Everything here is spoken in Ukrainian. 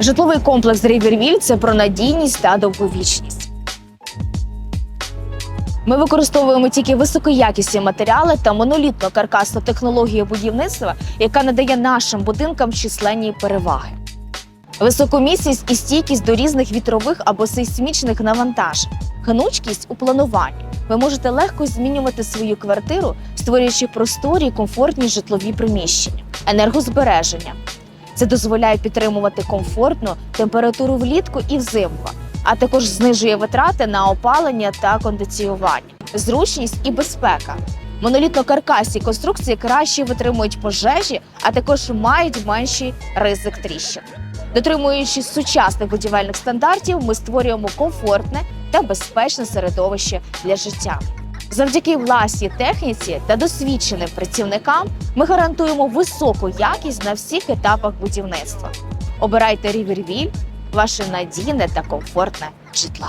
Житловий комплекс Рівервіль це про надійність та довговічність. Ми використовуємо тільки високоякісні матеріали та монолітну каркасну технологію будівництва, яка надає нашим будинкам численні переваги. Високу міцність і стійкість до різних вітрових або сейсмічних навантажень, гнучкість у плануванні. Ви можете легко змінювати свою квартиру, створюючи просторі комфортні житлові приміщення, енергозбереження. Це дозволяє підтримувати комфортну температуру влітку і взимку, а також знижує витрати на опалення та кондиціювання, зручність і безпека. Монолітно-каркасні конструкції краще витримують пожежі, а також мають менший ризик тріщин. Дотримуючись сучасних будівельних стандартів, ми створюємо комфортне та безпечне середовище для життя. Завдяки власній техніці та досвідченим працівникам ми гарантуємо високу якість на всіх етапах будівництва. Обирайте Рівервіль, ваше надійне та комфортне житло.